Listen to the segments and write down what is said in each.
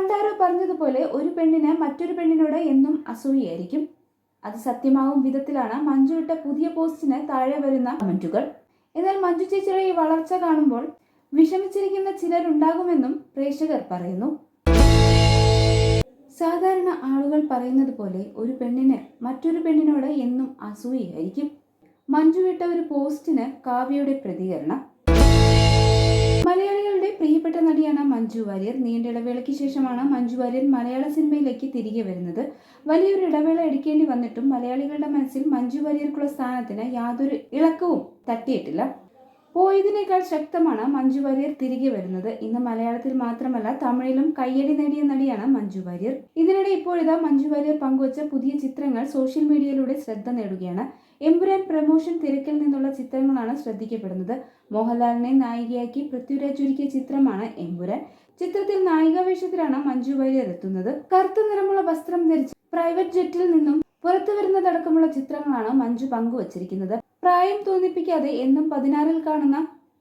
പണ്ടാരോ പറഞ്ഞതുപോലെ ഒരു പെണ്ണിന് മറ്റൊരു പെണ്ണിനോട് എന്നും അസൂയയായിരിക്കും. അത് സത്യമാവും വിധത്തിലാണ് മഞ്ജു ഇട്ട പുതിയ പോസ്റ്റിന് താഴെ വരുന്ന കമന്റുകൾ. എന്നാൽ മഞ്ജു ചേച്ചിയുടെ ഈ വളർച്ച കാണുമ്പോൾ വിഷമിച്ചിരിക്കുന്ന ചിലരുണ്ടാകുമെന്നും പ്രേക്ഷകർ പറയുന്നു. സാധാരണ ആളുകൾ പറയുന്നത് പോലെ ഒരു പെണ്ണിന് മറ്റൊരു പെണ്ണിനോട് എന്നും അസൂയയായിരിക്കും. മഞ്ജു വിട്ട ഒരു പോസ്റ്റിന് കാവ്യയുടെ പ്രതികരണം. മലയാളികളുടെ പ്രിയപ്പെട്ട നടിയാണ് മഞ്ജു വാര്യർ. നീണ്ട ഇടവേളയ്ക്ക് ശേഷമാണ് മഞ്ജു വാര്യർ മലയാള സിനിമയിലേക്ക് തിരികെ വരുന്നത്. വലിയൊരു ഇടവേള എടുക്കേണ്ടി വന്നിട്ടും മലയാളികളുടെ മനസ്സിൽ മഞ്ജു വാര്യർക്കുള്ള സ്ഥാനത്തിന് യാതൊരു ഇളക്കവും തട്ടിയിട്ടില്ല. പോയതിനേക്കാൾ ശക്തമാണ് മഞ്ജു വാര്യർ തിരികെ വരുന്നത്. ഇന്ന് മലയാളത്തിൽ മാത്രമല്ല തമിഴിലും കയ്യടി നേടിയ നടിയാണ് മഞ്ജു വാര്യർ. ഇതിനിടെ ഇപ്പോഴിതാ മഞ്ജു വാര്യർ പങ്കുവച്ച പുതിയ ചിത്രങ്ങൾ സോഷ്യൽ മീഡിയയിലൂടെ ശ്രദ്ധ നേടുകയാണ്. എമ്പുരാൻ പ്രമോഷൻ തിരക്കിൽ നിന്നുള്ള ചിത്രങ്ങളാണ് ശ്രദ്ധിക്കപ്പെടുന്നത്. മോഹൻലാലിനെ നായികയാക്കി പൃഥ്വിരാജ് ഒരുക്കിയ ചിത്രമാണ് എമ്പുരാൻ. ചിത്രത്തിൽ നായികാവേഷത്തിലാണ് മഞ്ജു വാര്യർ എത്തുന്നത്. കറുത്ത നിറമുള്ള വസ്ത്രം ധരിച്ച് പ്രൈവറ്റ് ജെറ്റിൽ നിന്നും പുറത്തു വരുന്നതടക്കമുള്ള ചിത്രങ്ങളാണ് മഞ്ജു പങ്കുവച്ചിരിക്കുന്നത്. പ്രായം തോന്നിപ്പിക്കാതെ എന്നും പതിനാറിൽ കാണുന്ന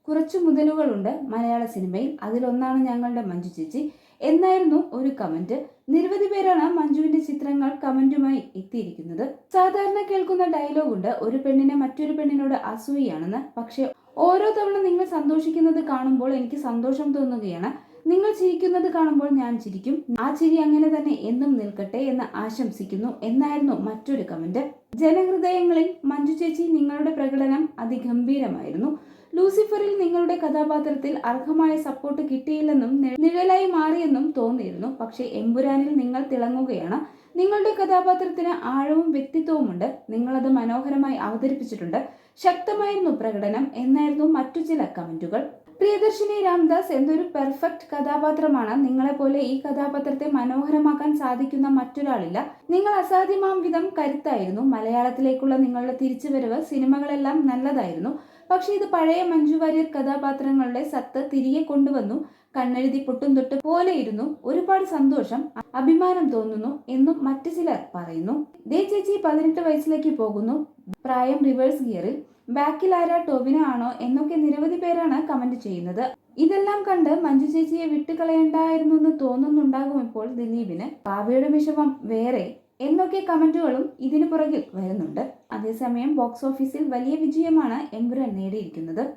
കുറച്ചു മുതലുകളുണ്ട് മലയാള സിനിമയിൽ. അതിലൊന്നാണ് ഞങ്ങളുടെ മഞ്ജു ചേച്ചി. എന്നായിരുന്നു ഒരു കമന്റ്. നിരവധി പേരാണ് മഞ്ജുവിന്റെ ചിത്രങ്ങൾ കമന്റുമായി എത്തിയിരിക്കുന്നത്. സാധാരണ കേൾക്കുന്ന ഡയലോഗ് ഉണ്ട്. ഒരു പെണ്ണിനെ മറ്റൊരു പെണ്ണിനോട് അസൂയാണെന്ന് പക്ഷേ ഓരോ തവണ നിങ്ങൾ സന്തോഷിക്കുന്നത് കാണുമ്പോൾ എനിക്ക് സന്തോഷം തോന്നുകയാണ്. നിങ്ങൾ ചിരിക്കുന്നത് കാണുമ്പോൾ ഞാൻ ചിരിക്കും. ആ ചിരി അങ്ങനെ തന്നെ എന്നും നിൽക്കട്ടെ എന്ന് ആശംസിക്കുന്നു എന്നായിരുന്നു മറ്റൊരു കമന്റ് ജനഹൃദയങ്ങളിൽ മഞ്ജു ചേച്ചി നിങ്ങളുടെ പ്രകടനം അതിഗംഭീരമായിരുന്നു. ലൂസിഫറിൽ നിങ്ങളുടെ കഥാപാത്രത്തിൽ അർഹമായ സപ്പോർട്ട് കിട്ടിയില്ലെന്നും നിഴലായി മാറിയെന്നും തോന്നിയിരുന്നു. പക്ഷേ എമ്പുരാനിൽ നിങ്ങൾ തിളങ്ങുകയാണ്. നിങ്ങളുടെ കഥാപാത്രത്തിന് ആഴവും വ്യക്തിത്വവുമുണ്ട്. നിങ്ങളത് മനോഹരമായി അവതരിപ്പിച്ചിട്ടുണ്ട്. ശക്തമായിരുന്നു പ്രകടനം. എന്നായിരുന്നു മറ്റു ചില കമന്റുകൾ പ്രിയദർശിനി രാംദാസ് എന്തൊരു പെർഫെക്റ്റ് കഥാപാത്രമാണ്. നിങ്ങളെപ്പോലെ ഈ കഥാപാത്രത്തെ മനോഹരമാക്കാൻ സാധിക്കുന്ന മറ്റൊരാളില്ല. നിങ്ങൾ അസാധ്യമാം വിധം കരുത്തായിരുന്നു. മലയാളത്തിലേക്കുള്ള നിങ്ങളുടെ തിരിച്ചുവരവ് സിനിമകളെല്ലാം നല്ലതായിരുന്നു. പക്ഷേ ഇത് പഴയ മഞ്ജു വാര്യർ കഥാപാത്രങ്ങളുടെ സത്ത് തിരികെ കൊണ്ടുവന്നു. കണ്ണെഴുതി പൊട്ടും തൊട്ട് പോലെയിരുന്നു. ഒരുപാട് സന്തോഷം അഭിമാനം തോന്നുന്നു എന്നും മറ്റു ചിലർ പറയുന്നു. ദേ ചേച്ചി പതിനെട്ട് വയസ്സിലേക്ക് പോകുന്നു. പ്രായം റിവേഴ്സ് ഗിയറിൽ. ബാക്കിൽ ആരാ ടോവിന ആണോ എന്നൊക്കെ നിരവധി പേരാണ് കമന്റ് ചെയ്യുന്നത്. ഇതെല്ലാം കണ്ട് മഞ്ജു ചേച്ചിയെ വിട്ടുകളയണ്ടായിരുന്നു എന്ന് തോന്നുന്നുണ്ടാകും ഇപ്പോൾ ദിലീപിന്. കാവ്യയുടെ വിഷമം വേറെ. എന്നൊക്കെ കമന്റുകളും ഇതിനു പുറകിൽ വരുന്നുണ്ട്. അതേസമയം ബോക്സ് ഓഫീസിൽ വലിയ വിജയമാണ് എമ്പുരാൻ നേടിയിരിക്കുന്നത്.